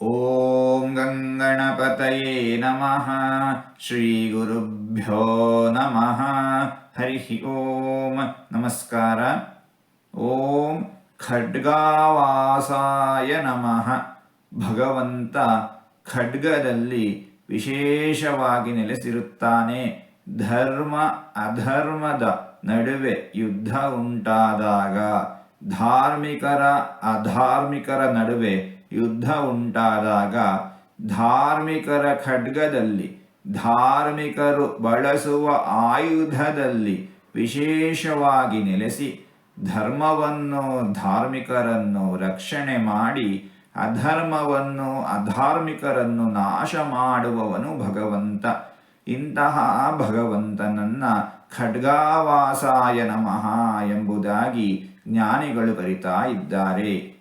ॐ गङ्गणपतये नमः ಶ್ರೀಗುರುಭ್ಯೋ ನಮಃ ಹರಿ ಓಂ ನಮಸ್ಕಾರ ಓಂ ಖಡ್ಗಾವಾಸಾಯ ನಮಃ ಭಗವಂತ ಖಡ್ಗದಲ್ಲಿ ವಿಶೇಷವಾಗಿ ನೆಲೆಸಿರುತ್ತಾನೆ ಧರ್ಮ ಅಧರ್ಮದ ನಡುವೆ ಯುದ್ಧ ಉಂಟಾದಾಗ ಧಾರ್ಮಿಕರ, ಅಧಾರ್ಮಿಕರ ನಡುವೆ ಯುದ್ಧ ಉಂಟಾದಾಗ ಧಾರ್ಮಿಕರ ಖಡ್ಗದಲ್ಲಿ, ಧಾರ್ಮಿಕರು ಬಳಸುವ ಆಯುಧದಲ್ಲಿ ವಿಶೇಷವಾಗಿ ನೆಲೆಸಿ ಧರ್ಮವನ್ನು, ಧಾರ್ಮಿಕರನ್ನು ರಕ್ಷಣೆ ಮಾಡಿ ಅಧರ್ಮವನ್ನು, ಅಧಾರ್ಮಿಕರನ್ನು ನಾಶ ಮಾಡುವವನು ಭಗವಂತ. ಇಂತಹ ಭಗವಂತನನ್ನ ಖಡ್ಗಾವಾಸಾಯ ನಮಃ ಎಂಬುದಾಗಿ ಜ್ಞಾನಿಗಳು ಕರಿತಾ ಇದ್ದಾರೆ.